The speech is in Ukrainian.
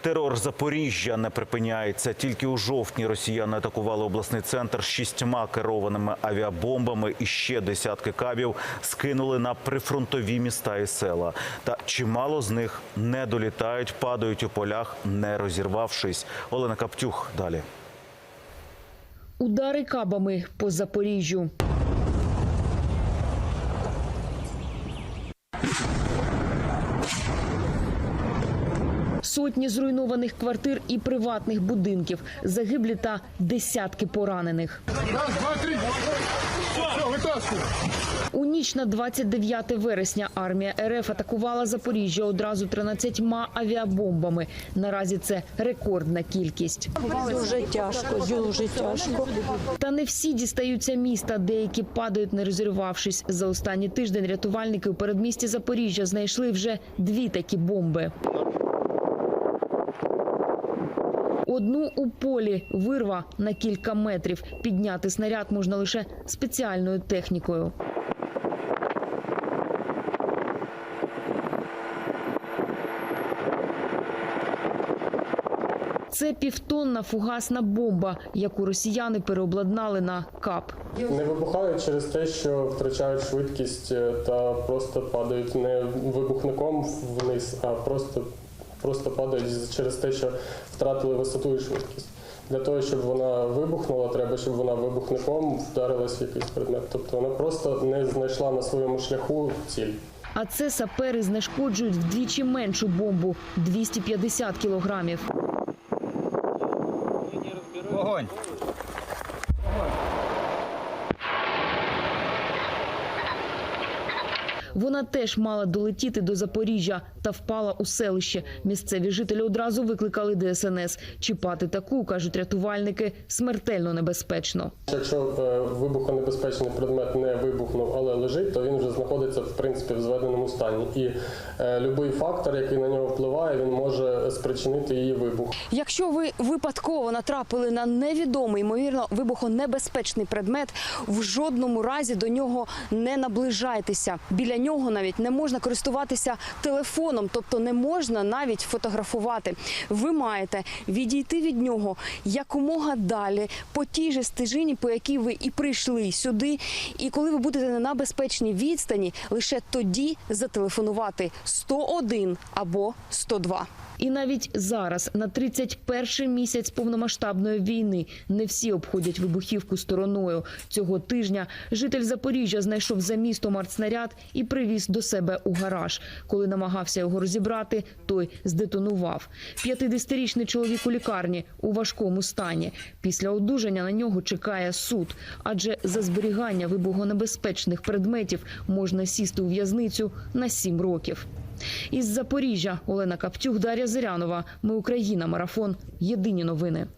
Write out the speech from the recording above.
Терор Запоріжжя не припиняється. Тільки у жовтні росіяни атакували обласний центр шістьма керованими авіабомбами і ще десятки кабів скинули на прифронтові міста і села. Та чимало з них не долітають, падають у полях, не розірвавшись. Олена Каптюх далі. Удари кабами по Запоріжжю. Сотні зруйнованих квартир і приватних будинків, загиблі та десятки поранених. Раз, два, три. У ніч на 29 вересня армія РФ атакувала Запоріжжя одразу 13 авіабомбами. Наразі це рекордна кількість. Дуже тяжко, дуже тяжко. Та не всі дістаються міста. Деякі падають, не розірвавшись. За останній тиждень рятувальники у передмісті Запоріжжя знайшли вже дві такі бомби. Одну у полі вирва на кілька метрів. Підняти снаряд можна лише спеціальною технікою. Це півтонна фугасна бомба, яку росіяни переобладнали на кап. Не вибухають через те, що втрачають швидкість е, та просто падають не вибухником вниз, а просто, просто падають через те, що втратили висоту і швидкість. Для того, щоб вона вибухнула, треба, щоб вона вибухником вдарилась в якийсь предмет. Тобто вона просто не знайшла на своєму шляху ціль. А це сапери знешкоджують вдвічі меншу бомбу 250 кілограмів. Огонь! Вона теж мала долетіти до Запоріжжя та впала у селище. Місцеві жителі одразу викликали ДСНС. Чіпати таку, кажуть рятувальники, смертельно небезпечно. Якщо е, вибухонебезпечний предмет не вибухнув, але лежить, то він вже знаходиться в принципі в зведеному стані. І е, будь-який фактор, який на нього впливає, він може спричинити її вибух. Якщо ви випадково натрапили на невідомий, ймовірно, вибухонебезпечний предмет, в жодному разі до нього не наближайтеся. Біля нього навіть не можна користуватися телефоном, тобто не можна навіть фотографувати. Ви маєте відійти від нього якомога далі по тій же стежині, по якій ви і прийшли сюди. І коли ви будете на безпечній відстані, лише тоді зателефонувати 101 або 102. І навіть зараз, на 31-й місяць повномасштабної війни, не всі обходять вибухівку стороною. Цього тижня житель Запоріжжя знайшов за містом артснаряд і привіз до себе у гараж. Коли намагався його розібрати, той здетонував. 50-річний чоловік у лікарні у важкому стані. Після одужання на нього чекає суд, адже за зберігання вибухонебезпечних предметів можна сісти у в'язницю на 7 років. Із Запоріжжя Олена Каптюх, Дар'я Зирянова. Ми Україна. Марафон. Єдині новини.